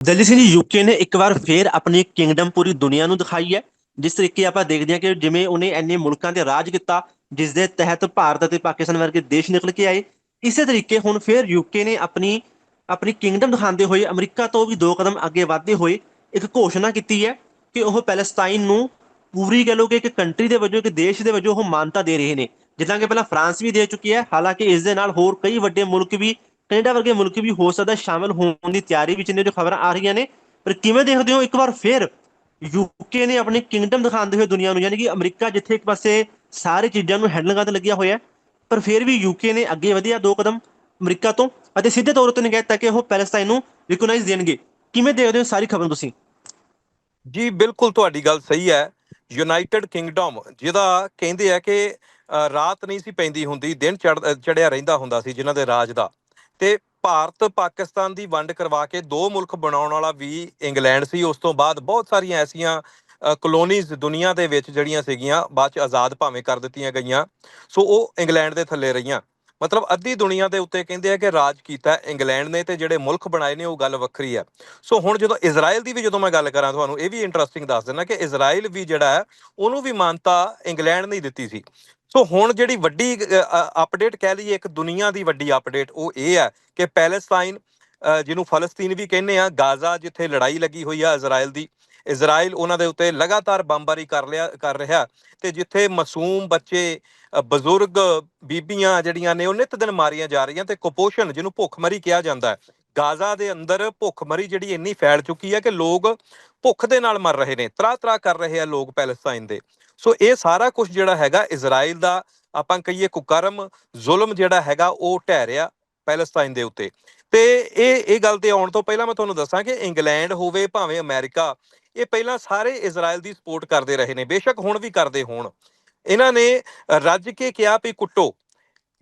Daljit Singh ji UK ਨੇ ਇੱਕ ਵਾਰ ਫੇਰ ਆਪਣੀ ਕਿੰਗਡਮ ਪੂਰੀ ਦੁਨੀਆ ਨੂੰ ਦਿਖਾਈ ਹੈ। ਜਿਸ ਤਰੀਕੇ ਆਪਾਂ ਦੇਖਦੇ ਹਾਂ ਕਿ ਜਿਵੇਂ ਉਹਨੇ ਇੰਨੇ ਮੁਲਕਾਂ ਤੇ ਰਾਜ ਕੀਤਾ, ਜਿਸ ਦੇ ਤਹਿਤ ਭਾਰਤ ਅਤੇ ਪਾਕਿਸਤਾਨ ਵਰਗੇ ਦੇਸ਼ ਨਿਕਲ ਕੇ ਆਏ। ਇਸੇ ਤਰੀਕੇ ਹੁਣ ਫੇਰ ਯੂਕੇ ਨੇ ਆਪਣੀ ਆਪਣੀ ਕਿੰਗਡਮ ਦਿਖਾਉਂਦੇ ਹੋਏ ਅਮਰੀਕਾ ਤੋਂ ਵੀ ਦੋ ਕਦਮ ਅੱਗੇ ਵਧਦੇ ਹੋਏ ਇੱਕ ਘੋਸ਼ਣਾ ਕੀਤੀ ਹੈ ਕਿ ਉਹ ਪੈਲਸਤਾਈਨ ਨੂੰ ਪੂਰੀ ਕਹਿ ਲਓ ਕਿ ਇੱਕ ਕੰਟਰੀ ਦੇ ਵਜੋਂ, ਇੱਕ ਦੇਸ਼ ਦੇ ਵਜੋਂ ਉਹ ਮਾਨਤਾ ਦੇ ਰਹੇ ਨੇ। ਜਿੱਦਾਂ ਕਿ ਪਹਿਲਾਂ ਫਰਾਂਸ ਵੀ ਦੇ ਚੁੱਕੀ ਹੈ, ਹਾਲਾਂਕਿ ਇਸ ਦੇ ਨਾਲ ਹੋਰ ਕਈ ਵੱਡੇ ਮੁਲਕ ਵੀ ਕੈਨੇਡਾ ਵਰਗੇ ਮੁਲਕ ਵੀ ਹੋ ਸਕਦਾ ਸ਼ਾਮਲ ਹੋਣ ਦੀ ਤਿਆਰੀ ਵਿੱਚ ਨੇ, ਜੋ ਖਬਰਾਂ ਆ ਰਹੀਆਂ ਨੇ। ਪਰ ਕਿਵੇਂ ਦੇਖਦੇ ਹੋ? ਇੱਕ ਵਾਰ ਫੇਰ ਯੂਕੇ ਨੇ ਆਪਣੀ ਕਿੰਗਡਮ ਦਿਖਾਉਂਦੇ ਹੋਏ ਦੁਨੀਆ ਨੂੰ, ਯਾਨੀ ਕਿ ਅਮਰੀਕਾ, ਜਿੱਥੇ ਇੱਕ ਪਾਸੇ ਸਾਰੇ ਚੀਜ਼ਾਂ ਨੂੰ ਹੈਂਡਲ ਕਰਨ ਲੱਗਿਆ ਹੋਇਆ ਪਰ ਫਿਰ ਵੀ ਯੂਕੇ ਨੇ ਅੱਗੇ ਵਧਿਆ ਦੋ ਕਦਮ ਅਮਰੀਕਾ ਤੋਂ ਅਤੇ ਸਿੱਧੇ ਤੌਰ ਤੇ ਨੇ ਕਹਿਤਾ ਕਿ ਉਹ ਪੈਲੇਸਟਾਈਨ ਨੂੰ ਰਿਕਗਨਾਈਜ਼ ਦੇਣਗੇ। ਕਿਵੇਂ ਦੇਖਦੇ ਹੋ ਸਾਰੀ ਖਬਰ ਤੁਸੀਂ? ਜੀ, ਬਿਲਕੁਲ ਤੁਹਾਡੀ ਗੱਲ ਸਹੀ ਹੈ। ਯੂਨਾਈਟਿਡ ਕਿੰਗਡਮ ਜਿਹਦਾ ਕਹਿੰਦੇ ਆ ਕਿ ਰਾਤ ਨਹੀਂ ਸੀ ਪੈਂਦੀ ਹੁੰਦੀ, ਦਿਨ ਚੜਿਆ ਰਹਿੰਦਾ ਹੁੰਦਾ ਸੀ ਜਿਨ੍ਹਾਂ ਦੇ ਰਾਜ ਦਾ। ਤੇ ਭਾਰਤ ਪਾਕਿਸਤਾਨ ਦੀ ਵੰਡ ਕਰਵਾ ਕੇ ਦੋ ਮੁਲਕ ਬਣਾਉਣ ਵਾਲਾ ਵੀ ਇੰਗਲੈਂਡ ਸੀ। ਉਸ ਤੋਂ ਬਾਅਦ ਬਹੁਤ ਸਾਰੀਆਂ ਐਸੀਆਂ ਕਲੋਨੀਜ਼ ਦੁਨੀਆ ਦੇ ਵਿੱਚ ਜਿਹੜੀਆਂ ਸੀਗੀਆਂ, ਬਾਅਦ ਚ ਆਜ਼ਾਦ ਭਾਵੇਂ ਕਰ ਦਿੱਤੀਆਂ ਗਈਆਂ। ਸੋ ਉਹ ਇੰਗਲੈਂਡ ਦੇ ਥੱਲੇ ਰਹੀਆਂ। ਮਤਲਬ ਅੱਧੀ ਦੁਨੀਆ ਦੇ ਉੱਤੇ ਕਹਿੰਦੇ ਆ ਕਿ ਰਾਜ ਕੀਤਾ ਇੰਗਲੈਂਡ ਨੇ ਤੇ ਜਿਹੜੇ ਮੁਲਕ ਬਣਾਏ ਨੇ ਉਹ ਗੱਲ ਵੱਖਰੀ ਆ। ਸੋ ਹੁਣ ਜਦੋਂ ਇਜ਼ਰਾਈਲ ਦੀ ਵੀ ਜਦੋਂ ਮੈਂ ਗੱਲ ਕਰਾਂ ਤੁਹਾਨੂੰ, ਇਹ ਵੀ ਇੰਟਰਸਟਿੰਗ ਦੱਸ ਦਿੰਦਾ ਕਿ ਇਜ਼ਰਾਈਲ ਵੀ ਜਿਹੜਾ ਹੈ, ਉਹਨੂੰ ਵੀ ਮਾਨਤਾ ਇੰਗਲੈਂਡ ਨੇ ਦਿੱਤੀ ਸੀ। ਸੋ ਹੁਣ ਜਿਹੜੀ ਵੱਡੀ ਅਪਡੇਟ ਕਹਿ ਲਈਏ, ਇੱਕ ਦੁਨੀਆ ਦੀ ਵੱਡੀ ਅਪਡੇਟ ਉਹ ਇਹ ਹੈ ਕਿ ਪੈਲਸਤਾਈਨ ਜਿਹਨੂੰ ਫਲਸਤੀਨ ਵੀ ਕਹਿੰਦੇ ਆ ਗਾਜ਼ਾ ਜਿੱਥੇ ਲੜਾਈ ਲੱਗੀ ਹੋਈ ਆ ਇਜ਼ਰਾਈਲ ਦੀ ਇਜ਼ਰਾਈਲ ਉਹਨਾਂ ਦੇ ਉੱਤੇ ਲਗਾਤਾਰ ਬੰਬਾਰੀ ਕਰ ਲਿਆ, ਕਰ ਰਿਹਾ ਤੇ ਜਿੱਥੇ ਮਾਸੂਮ ਬੱਚੇ ਬਜ਼ੁਰਗ ਬੀਬੀਆਂ ਜਿਹੜੀਆਂ ਨੇ, ਉਹ ਨਿਤ ਦਿਨ ਮਾਰੀਆਂ ਜਾ ਰਹੀਆਂ ਤੇ ਕੁਪੋਸ਼ਣ, ਜਿਹਨੂੰ ਭੁੱਖਮਰੀ ਕਿਹਾ ਜਾਂਦਾ ਹੈ। ਗਾਜ਼ਾ ਦੇ ਅੰਦਰ ਭੁੱਖਮਰੀ ਜਿਹੜੀ ਇੰਨੀ ਫੈਲ ਚੁੱਕੀ ਹੈ ਕਿ ਲੋਕ ਭੁੱਖ ਦੇ ਨਾਲ ਮਰ ਰਹੇ ਨੇ ਤਰਾ ਤਰਾ ਕਰ ਰਹੇ ਆ ਲੋਕ ਪੈਲਸਤਾਈਨ ਦੇ। ਸੋ ਇਹ ਸਾਰਾ ਕੁਝ ਜਿਹੜਾ ਹੈਗਾ ਇਜ਼ਰਾਈਲ ਦਾ, ਆਪਾਂ ਕਹੀਏ ਕੁਕਰਮ ਜ਼ੁਲਮ ਜਿਹੜਾ ਹੈਗਾ ਉਹ ਢਹਿ ਰਿਹਾ ਪੈਲਸਤਾਈਨ ਦੇ ਉੱਤੇ। ਤੇ ਇਹ ਇਹ ਗੱਲ ਤੇ ਆਉਣ ਤੋਂ ਪਹਿਲਾਂ ਮੈਂ ਤੁਹਾਨੂੰ ਦੱਸਾਂ ਕਿ ਇੰਗਲੈਂਡ ਹੋਵੇ ਭਾਵੇਂ ਅਮਰੀਕਾ, ਇਹ ਪਹਿਲਾਂ ਸਾਰੇ ਇਜ਼ਰਾਈਲ ਦੀ ਸਪੋਰਟ ਕਰਦੇ ਰਹੇ ਨੇ, ਬੇਸ਼ੱਕ ਹੁਣ ਵੀ ਕਰਦੇ ਹੋਣ। ਇਹਨਾਂ ਨੇ ਰੱਜ ਕੇ ਕਿਹਾ ਵੀ ਕੁੱਟੋ।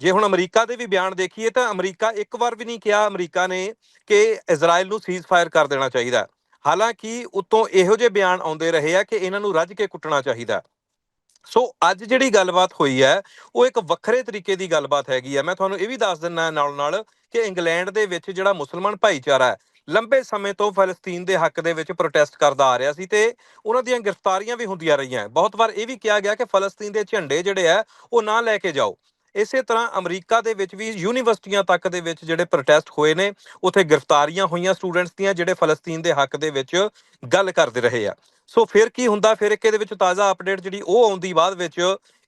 ਜੇ ਹੁਣ ਅਮਰੀਕਾ ਦੇ ਵੀ ਬਿਆਨ ਦੇਖੀਏ ਤਾਂ ਅਮਰੀਕਾ ਇੱਕ ਵਾਰ ਵੀ ਨਹੀਂ ਕਿਹਾ ਅਮਰੀਕਾ ਨੇ ਕਿ ਇਜ਼ਰਾਈਲ ਨੂੰ ਸੀਜ਼ ਫਾਇਰ ਕਰ ਦੇਣਾ ਚਾਹੀਦਾ। ਹਾਲਾਂਕਿ ਉਤੋਂ ਇਹੋ ਜਿਹੇ ਬਿਆਨ ਆਉਂਦੇ ਰਹੇ ਆ ਕਿ ਇਹਨਾਂ ਨੂੰ ਰੱਜ ਕੇ ਕੁੱਟਣਾ ਚਾਹੀਦਾ। ਸੋ ਅੱਜ ਜਿਹੜੀ ਗੱਲਬਾਤ ਹੋਈ ਹੈ, ਉਹ ਇੱਕ ਵੱਖਰੇ ਤਰੀਕੇ ਦੀ ਗੱਲਬਾਤ ਹੈਗੀ ਹੈ। ਮੈਂ ਤੁਹਾਨੂੰ ਇਹ ਵੀ ਦੱਸ ਦਿੰਨਾ ਨਾਲ ਨਾਲ ਕਿ ਇੰਗਲੈਂਡ ਦੇ ਵਿੱਚ ਜਿਹੜਾ ਮੁਸਲਮਾਨ ਭਾਈਚਾਰਾ ਹੈ, ਲੰਬੇ ਸਮੇਂ ਤੋਂ ਫਲਸਤੀਨ ਦੇ ਹੱਕ ਦੇ ਵਿੱਚ ਪ੍ਰੋਟੈਸਟ ਕਰਦਾ ਆ ਰਿਹਾ ਸੀ ਤੇ ਉਹਨਾਂ ਦੀਆਂ ਗ੍ਰਿਫਤਾਰੀਆਂ ਵੀ ਹੁੰਦੀਆਂ ਰਹੀਆਂ ਬਹੁਤ ਵਾਰ ਇਹ ਵੀ ਕਿਹਾ ਗਿਆ ਕਿ ਫਲਸਤੀਨ ਦੇ ਝੰਡੇ ਜਿਹੜੇ ਆ ਉਹ ਨਾ ਲੈ ਕੇ ਜਾਓ। ਇਸੇ ਤਰ੍ਹਾਂ ਅਮਰੀਕਾ ਦੇ ਵਿੱਚ ਵੀ ਯੂਨੀਵਰਸਿਟੀਆਂ ਤੱਕ ਦੇ ਵਿੱਚ ਜਿਹੜੇ ਪ੍ਰੋਟੈਸਟ ਹੋਏ ਨੇ, ਉੱਥੇ ਗ੍ਰਿਫਤਾਰੀਆਂ ਹੋਈਆਂ ਸਟੂਡੈਂਟਸ ਦੀਆਂ ਜਿਹੜੇ ਫਲਸਤੀਨ ਦੇ ਹੱਕ ਦੇ ਵਿੱਚ ਗੱਲ ਕਰਦੇ ਰਹੇ ਆ। ਸੋ ਫਿਰ ਕੀ ਹੁੰਦਾ? ਫਿਰ ਇੱਕ ਇਹਦੇ ਵਿੱਚ ਤਾਜ਼ਾ ਅਪਡੇਟ ਜਿਹੜੀ ਉਹ ਆਉਂਦੀ ਬਾਅਦ ਵਿੱਚ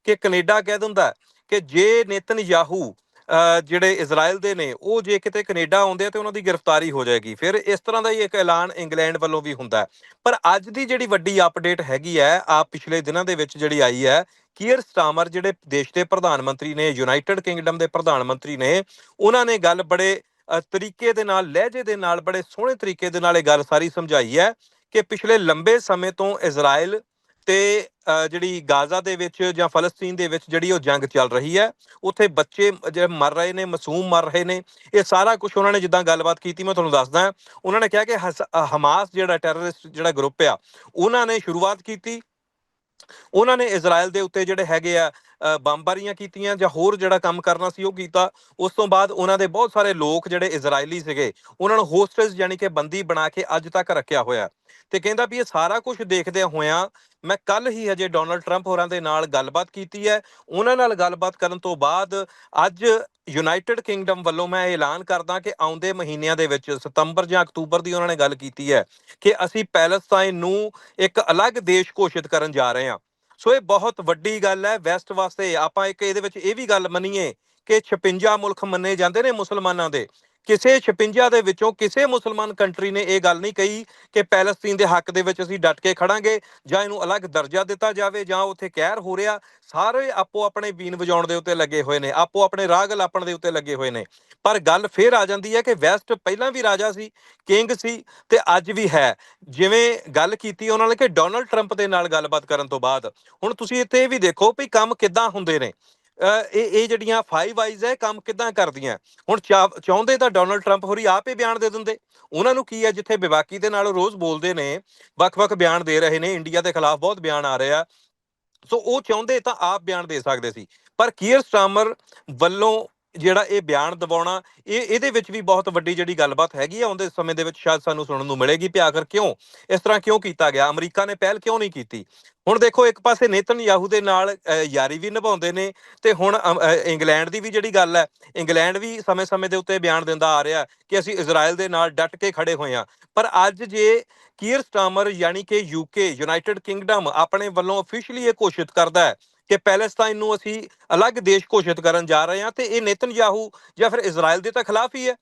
ਕਿ ਕੈਨੇਡਾ ਕਹਿ ਦਿੰਦਾ ਕਿ ਜੇ ਨੇਤਨ ਯਾਹੂ ਜਿਹੜੇ ਇਜ਼ਰਾਈਲ ਦੇ ਨੇ, ਉਹ ਜੇ ਕਿਤੇ ਕੈਨੇਡਾ ਆਉਂਦੇ ਆ ਤੇ ਉਹਨਾਂ ਦੀ ਗ੍ਰਿਫਤਾਰੀ ਹੋ ਜਾਏਗੀ। ਫਿਰ ਇਸ ਤਰ੍ਹਾਂ ਦਾ ਹੀ ਇੱਕ ਐਲਾਨ ਇੰਗਲੈਂਡ ਵੱਲੋਂ ਵੀ ਹੁੰਦਾ ਪਰ ਅੱਜ ਦੀ ਜਿਹੜੀ ਵੱਡੀ ਅਪਡੇਟ ਹੈਗੀ ਹੈ ਆ ਪਿਛਲੇ ਦਿਨਾਂ ਦੇ ਵਿੱਚ ਜਿਹੜੀ ਆਈ ਹੈ, ਕੀਅਰ ਸਟਾਮਰ ਜਿਹੜੇ ਦੇਸ਼ ਦੇ ਪ੍ਰਧਾਨ ਮੰਤਰੀ ਨੇ, ਯੂਨਾਈਟਿਡ ਕਿੰਗਡਮ ਦੇ ਪ੍ਰਧਾਨ ਮੰਤਰੀ ਨੇ, ਉਹਨਾਂ ਨੇ ਗੱਲ ਬੜੇ ਤਰੀਕੇ ਦੇ ਨਾਲ, ਲਹਿਜੇ ਦੇ ਨਾਲ, ਬੜੇ ਸੋਹਣੇ ਤਰੀਕੇ ਦੇ ਨਾਲ ਇਹ ਗੱਲ ਸਾਰੀ ਸਮਝਾਈ ਹੈ ਕਿ ਪਿਛਲੇ ਲੰਬੇ ਸਮੇਂ ਤੋਂ ਇਜ਼ਰਾਈਲ ਤੇ ਜਿਹੜੀ ਗਾਜ਼ਾ ਦੇ ਵਿੱਚ ਜਾਂ ਫਲਸਤੀਨ ਦੇ ਵਿੱਚ ਜਿਹੜੀ ਉਹ ਜੰਗ ਚੱਲ ਰਹੀ ਹੈ, ਉੱਥੇ ਬੱਚੇ ਜਿਹੜੇ ਮਰ ਰਹੇ ਨੇ, ਮਾਸੂਮ ਮਰ ਰਹੇ ਨੇ, ਇਹ ਸਾਰਾ ਕੁਝ ਉਹਨਾਂ ਨੇ ਜਿੱਦਾਂ ਗੱਲਬਾਤ ਕੀਤੀ, ਮੈਂ ਤੁਹਾਨੂੰ ਦੱਸਦਾ, ਉਹਨਾਂ ਨੇ ਕਿਹਾ ਕਿ ਹਸ- ਹਮਾਸ ਜਿਹੜਾ ਟੈਰਰਿਸਟ ਜਿਹੜਾ ਗਰੁੱਪ ਆ, ਉਹਨਾਂ ਨੇ ਸ਼ੁਰੂਆਤ ਕੀਤੀ, ਉਹਨਾਂ ਨੇ ਇਜ਼ਰਾਈਲ ਦੇ ਉੱਤੇ ਜਿਹੜੇ ਹੈਗੇ ਆ ਬੰਬਾਰੀਆਂ ਕੀਤੀਆਂ ਜਾਂ ਹੋਰ ਜਿਹੜਾ ਕੰਮ ਕਰਨਾ ਸੀ ਉਹ ਕੀਤਾ। ਉਸ ਤੋਂ ਬਾਅਦ ਉਹਨਾਂ ਦੇ ਬਹੁਤ ਸਾਰੇ ਲੋਕ ਜਿਹੜੇ ਇਜ਼ਰਾਈਲੀ ਸੀਗੇ, ਉਹਨਾਂ ਨੂੰ ਹੋਸਟੇਜ ਯਾਨੀ ਕਿ ਬੰਦੀ ਬਣਾ ਕੇ ਅੱਜ ਤੱਕ ਰੱਖਿਆ ਹੋਇਆ। ਤੇ ਕਹਿੰਦਾ ਵੀ ਇਹ ਸਾਰਾ ਕੁਝ ਦੇਖਦੇ ਹੋਇਆਂ ਮੈਂ ਕੱਲ ਹੀ ਹਜੇ ਡੋਨਲਡ ਟਰੰਪ ਹੋਰਾਂ ਦੇ ਨਾਲ ਗੱਲਬਾਤ ਕੀਤੀ ਹੈ। ਉਹਨਾਂ ਨਾਲ ਗੱਲਬਾਤ ਕਰਨ ਤੋਂ ਬਾਅਦ ਅੱਜ ਯੂਨਾਈਟਿਡ ਕਿੰਗਡਮ ਵੱਲੋਂ ਮੈਂ ਇਹ ਐਲਾਨ ਕਰਦਾ ਕਿ ਆਉਂਦੇ ਮਹੀਨਿਆਂ ਦੇ ਵਿੱਚ, ਸਤੰਬਰ ਜਾਂ ਅਕਤੂਬਰ ਦੀ ਉਹਨਾਂ ਨੇ ਗੱਲ ਕੀਤੀ ਹੈ ਕਿ ਅਸੀਂ ਪੈਲਸਤਾਈਨ ਨੂੰ ਇੱਕ ਅਲੱਗ ਦੇਸ਼ ਘੋਸ਼ਿਤ ਕਰਨ ਜਾ ਰਹੇ ਹਾਂ। ਸੋ ਇਹ ਬਹੁਤ ਵੱਡੀ ਗੱਲ ਹੈ, ਵੈਸਟ ਵਾਸਤੇ ਆਪਾਂ ਇੱਕ ਇਹਦੇ ਵਿੱਚ ਇਹ ਵੀ ਗੱਲ ਮੰਨੀਏ ਕਿ 56 ਮੁਲਕ ਮੰਨੇ ਜਾਂਦੇ ਨੇ ਮੁਸਲਮਾਨਾਂ ਦੇ। ਕਿਸੇ 56 ਦੇ ਵਿੱਚੋਂ ਕਿਸੇ ਮੁਸਲਮਾਨ ਕੰਟਰੀ ਨੇ ਇਹ ਗੱਲ ਨਹੀਂ ਕਹੀ ਕਿ ਪੈਲਸਤੀਨ ਦੇ ਹੱਕ ਦੇ ਵਿੱਚ ਅਸੀਂ ਡਟ ਕੇ ਖੜਾਂਗੇ ਜਾਂ ਇਹਨੂੰ ਅਲੱਗ ਦਰਜਾ ਦਿੱਤਾ ਜਾਵੇ ਜਾਂ ਉੱਥੇ ਕਹਿਰ ਹੋ ਰਿਹਾ, ਸਾਰੇ ਆਪੋ ਆਪਣੇ ਬੀਨ ਵਜਾਉਣ ਦੇ ਉੱਤੇ ਲੱਗੇ ਹੋਏ ਨੇ, ਆਪੋ ਆਪਣੇ ਰਾਗ ਲਾਪਣ ਦੇ ਉੱਤੇ ਲੱਗੇ ਹੋਏ ਨੇ। ਪਰ ਗੱਲ ਫੇਰ ਆ ਜਾਂਦੀ ਹੈ ਕਿ ਵੈਸਟ ਪਹਿਲਾਂ ਵੀ ਰਾਜਾ ਸੀ, ਕਿੰਗ ਸੀ ਤੇ ਅੱਜ ਵੀ ਹੈ। ਜਿਵੇਂ ਗੱਲ ਕੀਤੀ ਉਹਨਾਂ ਨੇ ਕਿ ਡੋਨਲਡ ਟਰੰਪ ਦੇ ਨਾਲ ਗੱਲਬਾਤ ਕਰਨ ਤੋਂ ਬਾਅਦ। ਹੁਣ ਤੁਸੀਂ ਇੱਥੇ ਇਹ ਵੀ ਦੇਖੋ ਵੀ ਕੰਮ ਕਿੱਦਾਂ ਹੁੰਦੇ ਨੇ। ਇਹ ਇਹ ਜਿਹੜੀਆਂ ਫਾਈਵ ਵਾਈਜ਼ ਹੈ, ਕੰਮ ਕਿੱਦਾਂ ਕਰਦੀਆਂ? ਹੁਣ ਚਾ- ਚਾਹੁੰਦੇ ਤਾਂ ਡੋਨਲਡ ਟਰੰਪ ਹੋਰੀ ਆਪ ਹੀ ਬਿਆਨ ਦੇ ਦਿੰਦੇ। ਉਹਨਾਂ ਨੂੰ ਕੀ ਹੈ, ਜਿੱਥੇ ਵਿਵਾਕੀ ਦੇ ਨਾਲ ਰੋਜ਼ ਬੋਲਦੇ ਨੇ, ਵੱਖ-ਵੱਖ ਬਿਆਨ ਦੇ ਰਹੇ ਨੇ ਇੰਡੀਆ ਦੇ ਖਿਲਾਫ ਬਹੁਤ ਬਿਆਨ ਆ ਰਹੇ। ਆ ਸੋ ਉਹ ਚਾਹੁੰਦੇ ਤਾਂ ਆਪ ਬਿਆਨ ਦੇ ਸਕਦੇ ਸੀ। ਪਰ ਕੀਅਰ ਸਟਾਮਰ ਵੱਲੋਂ ਜਿਹੜਾ ਇਹ ਬਿਆਨ ਦਿਵਾਉਣਾ, ਇਹ ਇਹਦੇ ਵਿੱਚ ਵੀ ਬਹੁਤ ਵੱਡੀ ਜਿਹੜੀ ਗੱਲਬਾਤ ਹੈਗੀ ਆ ਆਉਂਦੇ ਸਮੇਂ ਦੇ ਵਿੱਚ ਸ਼ਾਇਦ ਸਾਨੂੰ ਸੁਣਨ ਨੂੰ ਮਿਲੇਗੀ ਵੀ ਆਖਰ ਕਿਉਂ ਇਸ ਤਰ੍ਹਾਂ ਕਿਉਂ ਕੀਤਾ ਗਿਆ, ਅਮਰੀਕਾ ਨੇ ਪਹਿਲ ਕਿਉਂ ਨਹੀਂ ਕੀਤੀ? ਹੁਣ ਦੇਖੋ ਇੱਕ ਪਾਸੇ ਨੇਤਨ ਯਾਹੂ ਦੇ ਨਾਲ ਯਾਰੀ ਵੀ ਨਿਭਾਉਂਦੇ ਨੇ ਤੇ ਹੁਣ ਇੰਗਲੈਂਡ ਦੀ ਵੀ ਜਿਹੜੀ ਗੱਲ ਹੈ, ਇੰਗਲੈਂਡ ਵੀ ਸਮੇਂ-ਸਮੇਂ ਦੇ ਉੱਤੇ ਬਿਆਨ ਦਿੰਦਾ ਆ ਰਿਹਾ ਕਿ ਅਸੀਂ ਇਜ਼ਰਾਈਲ ਦੇ ਨਾਲ ਡਟ ਕੇ ਖੜੇ ਹੋਏ ਹਾਂ। ਪਰ ਅੱਜ ਜੇ ਕੀਰ ਸਟਾਮਰ ਯਾਨੀ ਕਿ ਯੂਕੇ ਯੂਨਾਈਟਿਡ ਕਿੰਗਡਮ ਆਪਣੇ ਵੱਲੋਂ ਅਫੀਸ਼ੀਅਲੀ ਇਹ ਘੋਸ਼ਿਤ ਕਰਦਾ ਹੈ ਕਿ ਪੈਲੇਸਤਾਈਨ ਨੂੰ ਅਸੀਂ ਅਲੱਗ ਦੇਸ਼ ਘੋਸ਼ਿਤ ਕਰਨ ਜਾ ਰਹੇ ਹਾਂ ਤੇ ਇਹ ਨੇਤਨਯਾਹੂ ਜਾਂ ਫਿਰ ਇਜ਼ਰਾਈਲ ਦੇ ਤਾਂ ਖਿਲਾਫ ਹੀ ਹੈ।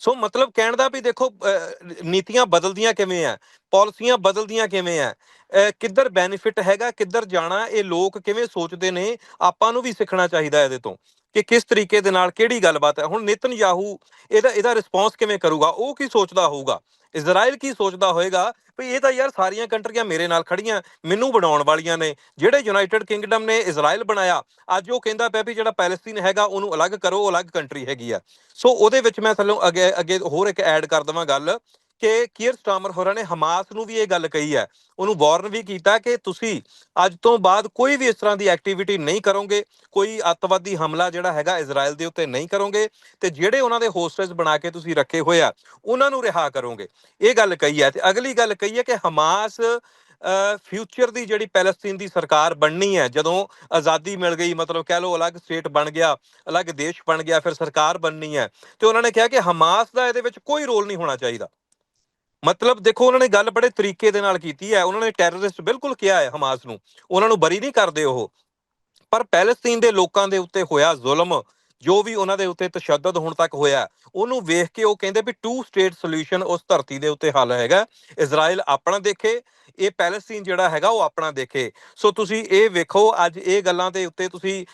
ਸੋ ਮਤਲਬ ਕਹਿਣ ਦਾ ਵੀ ਦੇਖੋ ਅਹ, ਨੀਤੀਆਂ ਬਦਲਦੀਆਂ ਕਿਵੇਂ ਆ ਪਾਲਿਸੀਆਂ ਬਦਲਦੀਆਂ ਕਿਵੇਂ ਆ ਅਹ, ਕਿੱਧਰ ਬੈਨੀਫਿਟ ਹੈਗਾ ਕਿੱਧਰ ਜਾਣਾ ਇਹ ਲੋਕ ਕਿਵੇਂ ਸੋਚਦੇ ਨੇ ਆਪਾਂ ਨੂੰ ਵੀ ਸਿੱਖਣਾ ਚਾਹੀਦਾ ਇਹਦੇ ਤੋਂ। ਕਿ ਕਿਸ ਤਰੀਕੇ ਦੇ ਨਾਲ ਕਿਹੜੀ ਗੱਲਬਾਤ ਹੈ? ਹੁਣ ਨਿਤਨ ਨੇਤਨਯਾਹੂ ਇਹਦਾ ਇਹਦਾ ਰਿਸਪੌਂਸ ਕਿਵੇਂ ਕਰੂਗਾ? ਉਹ ਕੀ ਸੋਚਦਾ ਹੋਊਗਾ? ਇਜ਼ਰਾਈਲ ਕੀ ਸੋਚਦਾ ਹੋਏਗਾ? ਵੀ ਇਹ ਤਾਂ ਯਾਰ ਸਾਰੀਆਂ ਕੰਟਰੀਆਂ ਮੇਰੇ ਨਾਲ ਖੜੀਆਂ ਮੈਨੂੰ ਬਣਾਉਣ ਵਾਲੀਆਂ ਨੇ, ਜਿਹੜੇ ਯੂਨਾਈਟਿਡ ਕਿੰਗਡਮ ਨੇ ਇਜ਼ਰਾਈਲ ਬਣਾਇਆ। ਅੱਜ ਉਹ ਕਹਿੰਦਾ ਪਿਆ ਵੀ ਜਿਹੜਾ ਪੈਲੇਸਤੀਨ ਹੈਗਾ, ਉਹਨੂੰ ਅਲੱਗ ਕਰੋ, ਉਹ ਅਲੱਗ ਕੰਟਰੀ ਹੈਗੀ ਆ। ਸੋ ਉਹਦੇ ਵਿੱਚ ਮੈਂ ਥੱਲੋਂ ਅੱਗੇ ਅੱਗੇ ਹੋਰ ਇੱਕ ਐਡ ਕਰ ਦਵਾਂ ਗੱਲ। ਕਿ ਕੀਅਰ ਸਟਾਮਰ ਹੋਰਾਂ ਨੇ ਹਮਾਸ ਨੂੰ ਵੀ ਇਹ ਗੱਲ ਕਹੀ ਹੈ। ਉਹਨੂੰ ਵਾਰਨ ਵੀ ਕੀਤਾ ਕਿ ਤੁਸੀਂ ਅੱਜ ਤੋਂ ਬਾਅਦ ਕੋਈ ਵੀ ਇਸ ਤਰ੍ਹਾਂ ਦੀ ਐਕਟੀਵਿਟੀ ਨਹੀਂ ਕਰੋਗੇ, ਕੋਈ ਅੱਤਵਾਦੀ ਹਮਲਾ ਜਿਹੜਾ ਹੈਗਾ ਇਜ਼ਰਾਈਲ ਦੇ ਉੱਤੇ ਨਹੀਂ ਕਰੋਗੇ ਤੇ ਜਿਹੜੇ ਉਹਨਾਂ ਦੇ ਹੋਸਟੇਜ ਬਣਾ ਕੇ ਤੁਸੀਂ ਰੱਖੇ ਹੋਏ ਆ, ਉਹਨਾਂ ਨੂੰ ਰਿਹਾ ਕਰੋਗੇ। ਇਹ ਗੱਲ ਕਹੀ ਹੈ ਤੇ ਅਗਲੀ ਗੱਲ ਕਹੀ ਹੈ ਕਿ ਹਮਾਸ ਫਿਊਚਰ ਦੀ ਜਿਹੜੀ ਪੈਲਸਤੀਨ ਦੀ ਸਰਕਾਰ ਬਣਨੀ ਹੈ, ਜਦੋਂ ਆਜ਼ਾਦੀ ਮਿਲ ਗਈ, ਮਤਲਬ ਕਹਿ ਲਓ ਅਲੱਗ ਸਟੇਟ ਬਣ ਗਿਆ, ਅਲੱਗ ਦੇਸ਼ ਬਣ ਗਿਆ, ਫਿਰ ਸਰਕਾਰ ਬਣਨੀ ਹੈ, ਤੇ ਉਹਨਾਂ ਨੇ ਕਿਹਾ ਕਿ ਹਮਾਸ ਦਾ ਇਹਦੇ ਵਿੱਚ ਕੋਈ ਰੋਲ ਨਹੀਂ ਹੋਣਾ ਚਾਹੀਦਾ। ਮਤਲਬ ਦੇਖੋ, ਉਹਨਾਂ ਨੇ ਗੱਲ ਬੜੇ ਤਰੀਕੇ ਦੇ ਨਾਲ ਕੀਤੀ ਹੈ। ਉਹਨਾਂ ਨੇ ਟੈਰਰਿਸਟ ਬਿਲਕੁਲ ਕਿਹਾ ਹੈ ਹਮਾਸ ਨੂੰ। ਉਹਨਾਂ ਨੂੰ ਬਰੀ ਨਹੀਂ ਕਰਦੇ ਉਹ। ਪਰ ਪੈਲਸਤੀਨ ਦੇ ਲੋਕਾਂ ਦੇ ਉੱਤੇ ਹੋਇਆ ਜ਼ੁਲਮ, ਜੋ ਵੀ ਉਹਨਾਂ ਦੇ ਉੱਤੇ ਤਸ਼ੱਦਦ ਹੁਣ ਤੱਕ ਹੋਇਆ ਉਹਨੂੰ ਵੇਖ ਕੇ ਉਹ ਕਹਿੰਦੇ ਵੀ ਟੂ ਸਟੇਟ ਸੋਲੂਸ਼ਨ ਉਸ ਧਰਤੀ ਦੇ ਉੱਤੇ ਹੱਲ ਹੈਗਾ। ਇਜ਼ਰਾਈਲ ਆਪਣਾ ਦੇਖੇ, ਇਹ ਪੈਲਸਤੀਨ ਜਿਹੜਾ ਹੈਗਾ ਉਹ ਆਪਣਾ ਦੇਖੇ। ਸੋ ਤੁਸੀਂ ਇਹ ਵੇਖੋ, ਅੱਜ ਇਹ ਗੱਲਾਂ ਦੇ ਉੱਤੇ ਤੁਸੀਂ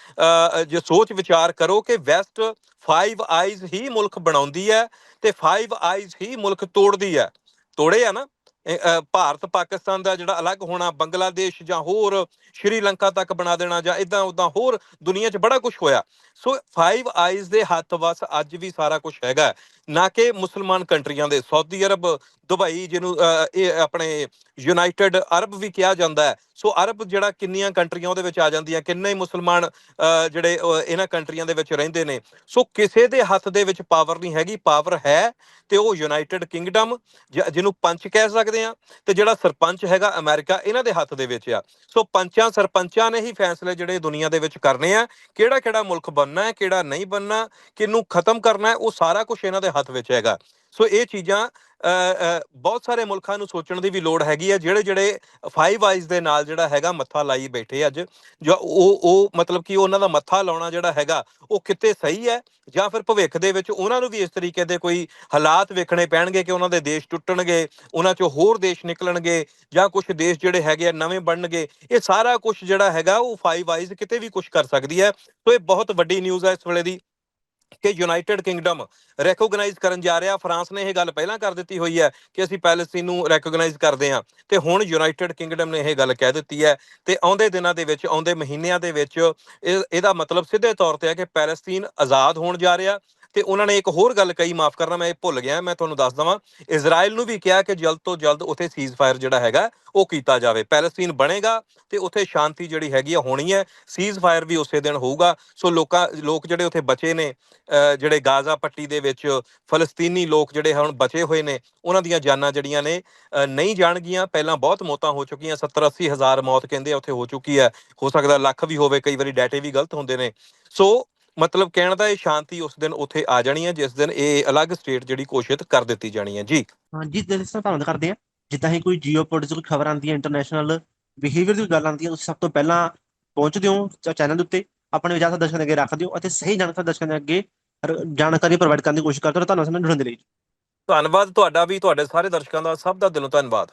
ਜੇ ਸੋਚ ਵਿਚਾਰ ਕਰੋ ਕਿ ਵੈਸਟ ਫਾਈਵ ਆਈਜ਼ ਹੀ ਮੁਲਕ ਬਣਾਉਂਦੀ ਹੈ ਤੇ ਫਾਈਵ ਆਈਜ਼ ਹੀ ਮੁਲਕ ਤੋੜਦੀ ਹੈ। ਤੋੜੇ ਆ ਨਾ ਇਹ, ਭਾਰਤ ਪਾਕਿਸਤਾਨ ਦਾ ਜਿਹੜਾ ਅਲੱਗ ਹੋਣਾ ਬੰਗਲਾਦੇਸ਼ ਜਾਂ ਹੋਰ ਸ਼੍ਰੀਲੰਕਾ ਤੱਕ ਬਣਾ ਦੇਣਾ ਜਾਂ ਇਦਾਂ ਉਦਾਂ ਹੋਰ ਦੁਨੀਆ 'ਚ ਬੜਾ ਕੁਝ ਹੋਇਆ। ਸੋ ਫਾਈਵ ਆਈਜ਼ ਦੇ ਹੱਥ ਵਸ ਅੱਜ ਵੀ ਸਾਰਾ ਕੁਝ ਹੈਗਾ। ਨਾ ਕਿ ਮੁਸਲਮਾਨ ਕੰਟਰੀਆਂ ਦੇ, ਸਾਊਦੀ ਅਰਬ ਦੁਬਈ ਜਿਹਨੂੰ ਇਹ ਆਪਣੇ ਯੂਨਾਈਟਿਡ ਅਰਬ ਵੀ ਕਿਹਾ ਜਾਂਦਾ ਹੈ। ਸੋ ਅਰਬ ਜਿਹੜਾ ਕਿੰਨੀਆਂ ਕੰਟਰੀਆਂ ਉਹਦੇ ਵਿੱਚ ਆ ਜਾਂਦੀਆਂ, ਕਿੰਨੇ ਹੀ ਮੁਸਲਮਾਨ ਜਿਹੜੇ ਇਹਨਾਂ ਕੰਟਰੀਆਂ ਦੇ ਵਿੱਚ ਰਹਿੰਦੇ ਨੇ। ਸੋ ਕਿਸੇ ਦੇ ਹੱਥ ਦੇ ਵਿੱਚ ਪਾਵਰ ਨਹੀਂ ਹੈਗੀ, ਪਾਵਰ ਹੈ ਤੇ ਉਹ ਯੂਨਾਈਟਿਡ ਕਿੰਗਡਮ, ਜ- ਜਿਹਨੂੰ ਪੰਚ ਕਹਿ ਸਕਦੇ ਆ ਤੇ ਜਿਹੜਾ ਸਰਪੰਚ ਹੈਗਾ ਅਮਰੀਕਾ, ਇਹਨਾਂ ਦੇ ਹੱਥ ਦੇ ਵਿੱਚ ਆ। ਸੋ ਪੰਚਾਂ ਸਰਪੰਚਾਂ ਨੇ ਹੀ ਫੈਸਲੇ ਜਿਹੜੇ ਦੁਨੀਆ ਦੇ ਵਿੱਚ ਕਰਨੇ ਆ ਕਿਹੜਾ ਕਿਹੜਾ ਮੁਲਕ ਬਣਨਾ ਹੈ, ਕਿਹੜਾ ਨਹੀਂ ਬਣਨਾ, ਕਿਹਨੂੰ ਖਤਮ ਕਰਨਾ ਹੈ, ਉਹ ਸਾਰਾ ਕੁਝ ਇਹਨਾਂ ਦੇ ਹੱਥ ਵਿੱਚ ਹੈਗਾ। ਸੋ ਇਹ ਚੀਜ਼ਾਂ ਅ, ਬਹੁਤ ਸਾਰੇ ਮੁਲਕਾਂ ਨੂੰ ਸੋਚਣ ਦੀ ਵੀ ਲੋੜ ਹੈਗੀ ਆ ਜਿਹੜੇ ਜਿਹੜੇ ਫਾਈਵ ਆਈਜ਼ ਦੇ ਨਾਲ ਜਿਹੜਾ ਹੈਗਾ ਮੱਥਾ ਲਾਈ ਬੈਠੇ ਅੱਜ ਜੋ ਉਹ ਉਹ ਮਤਲਬ ਕਿ ਉਹਨਾਂ ਦਾ ਮੱਥਾ ਲਾਉਣਾ ਜਿਹੜਾ ਹੈਗਾ ਉਹ ਕਿਤੇ ਸਹੀ ਹੈ ਜਾਂ ਫਿਰ ਭਵਿੱਖ ਦੇ ਵਿੱਚ ਉਹਨਾਂ ਨੂੰ ਵੀ ਇਸ ਤਰੀਕੇ ਦੇ ਕੋਈ ਹਾਲਾਤ ਵੇਖਣੇ ਪੈਣਗੇ ਕਿ ਉਹਨਾਂ ਦੇ ਦੇਸ਼ ਟੁੱਟਣਗੇ ਉਹਨਾਂ ਚੋਂ ਹੋਰ ਦੇਸ਼ ਨਿਕਲਣਗੇ ਜਾਂ ਕੁਝ ਦੇਸ਼ ਜਿਹੜੇ ਹੈਗੇ ਆ ਨਵੇਂ ਬਣਨਗੇ ਇਹ ਸਾਰਾ ਕੁਝ ਜਿਹੜਾ ਹੈਗਾ ਉਹ ਫਾਈਵ ਆਈਜ਼ ਕਿਤੇ ਵੀ ਕੁਝ ਕਰ ਸਕਦੀ ਹੈ। ਸੋ ਇਹ ਬਹੁਤ ਵੱਡੀ ਨਿਊਜ਼ ਹੈ ਇਸ ਵੇਲੇ ਦੀ। ਕਿ ਯੂਨਾਈਟਿਡ ਕਿੰਗਡਮ ਰੈਕੋਗਨਾਈਜ਼ ਕਰਨ ਜਾ ਰਿਹਾ। ਫਰਾਂਸ ਨੇ ਇਹ ਗੱਲ ਪਹਿਲਾਂ ਕਰ ਦਿੱਤੀ ਹੋਈ ਹੈ ਕਿ ਅਸੀਂ ਪੈਲੇਸਤੀਨ ਨੂੰ ਰੈਕੋਗਨਾਈਜ਼ ਕਰਦੇ ਹਾਂ। ਤੇ ਹੁਣ ਯੂਨਾਈਟਿਡ ਕਿੰਗਡਮ ਨੇ ਇਹ ਗੱਲ ਕਹਿ ਦਿੱਤੀ ਹੈ। ਤੇ ਆਉਂਦੇ ਦਿਨਾਂ ਦੇ ਵਿੱਚ, ਆਉਂਦੇ ਮਹੀਨਿਆਂ ਦੇ ਵਿੱਚ ਇਹ- ਇਹਦਾ ਮਤਲਬ ਸਿੱਧੇ ਤੌਰ ਤੇ ਹੈ ਕਿ ਪੈਲੇਸਤੀਨ ਆਜ਼ਾਦ ਹੋਣ ਜਾ ਰਿਹਾ। ਤੇ ਉਹਨਾਂ ਨੇ ਇੱਕ ਹੋਰ ਗੱਲ ਕਹੀ, ਮਾਫ ਕਰਨਾ, ਮੈਂ ਇਹ ਭੁੱਲ ਗਿਆ, ਮੈਂ ਤੁਹਾਨੂੰ ਦੱਸ ਦਵਾਂ। ਇਜ਼ਰਾਈਲ ਨੂੰ ਵੀ ਕਿਹਾ ਕਿ ਜਲਦ ਤੋਂ ਜਲਦ ਉੱਥੇ ਸੀਜ਼ਫਾਇਰ ਜਿਹੜਾ ਹੈਗਾ, ਉਹ ਕੀਤਾ ਜਾਵੇ। ਪੈਲਸਤੀਨ ਬਣੇਗਾ ਤੇ ਉੱਥੇ ਸ਼ਾਂਤੀ ਜਿਹੜੀ ਹੈਗੀ ਆ, ਹੋਣੀ ਹੈ। ਸੀਜ਼ਫਾਇਰ ਵੀ ਉਸੇ ਦਿਨ ਹੋਊਗਾ। ਸੋ ਲੋਕਾਂ, ਲੋਕ ਜਿਹੜੇ ਉੱਥੇ ਬਚੇ ਨੇ ਜਿਹੜੇ ਗਾਜ਼ਾ ਪੱਟੀ ਦੇ ਵਿੱਚ ਫਲਸਤੀਨੀ ਲੋਕ ਜਿਹੜੇ ਹੁਣ ਬਚੇ ਹੋਏ ਨੇ, ਉਹਨਾਂ ਦੀਆਂ ਜਾਨਾਂ ਜਿਹੜੀਆਂ ਨੇ ਨਹੀਂ ਜਾਣਗੀਆਂ। ਪਹਿਲਾਂ ਬਹੁਤ ਮੌਤਾਂ ਹੋ ਚੁੱਕੀਆਂ 70 80 ਹਜ਼ਾਰ ਮੌਤ ਕਹਿੰਦੇ ਆ, ਉੱਥੇ ਹੋ ਚੁੱਕੀ ਹੈ। ਹੋ ਸਕਦਾ ਲੱਖ ਵੀ ਹੋਵੇ, ਕਈ ਵਾਰੀ ਡਾਟੇ ਵੀ ਗਲਤ ਹੁੰਦੇ ਨੇ। ਸੋ ਮਤਲਬ ਕਹਿਣ ਦਾ ਇਹ ਸ਼ਾਂਤੀ ਉਸ ਦਿਨ ਉੱਥੇ ਆ ਜਾਣੀ ਹੈ ਜਿਸ ਦਿਨ ਇਹ ਅਲੱਗ ਸਟੇਟ ਜਿਹੜੀ ਘੋਸ਼ਿਤ ਕਰ ਦਿੱਤੀ ਜਾਣੀ ਹੈ। ਜੀ। ਹਾਂਜੀ ਜਿਸ ਤਰ੍ਹਾਂ ਧੰਨਵਾਦ ਕਰਦੇ ਆ ਜਿੱਦਾਂ ਹੀ ਕੋਈ ਜੀਓਪੋਲਿਟਿਕਲ ਖਬਰ ਆਉਂਦੀ ਹੈ ਇੰਟਰਨੈਸ਼ਨਲ ਬਿਹੇਵੀਅਰ ਦੀ ਗੱਲ ਆਉਂਦੀ ਹੈ ਤੁਸੀਂ ਸਭ ਤੋਂ ਪਹਿਲਾਂ ਪਹੁੰਚਦੇ ਹੋ ਚੈਨਲ ਦੇ ਉੱਤੇ ਆਪਣੇ ਵਿਚਾਰ ਦਰਸ਼ਕਾਂ ਦੇ ਅੱਗੇ ਰੱਖ ਦਿਓ ਅਤੇ ਸਹੀ ਜਾਣਕਾਰੀ ਦਰਸ਼ਕਾਂ ਦੇ ਅੱਗੇ ਜਾਣਕਾਰੀ ਪ੍ਰੋਵਾਈਡ ਕਰਨ ਦੀ ਕੋਸ਼ਿਸ਼ ਕਰਦੇ ਹੋ ਧੰਨਵਾਦ ਸਾਨੂੰ ਜੁੜਨ ਦੇ ਲਈ। ਧੰਨਵਾਦ ਤੁਹਾਡਾ ਵੀ ਤੁਹਾਡੇ ਸਾਰੇ ਦਰਸ਼ਕਾਂ ਦਾ ਸਭ ਦਾ ਦਿਲੋਂ ਧੰਨਵਾਦ।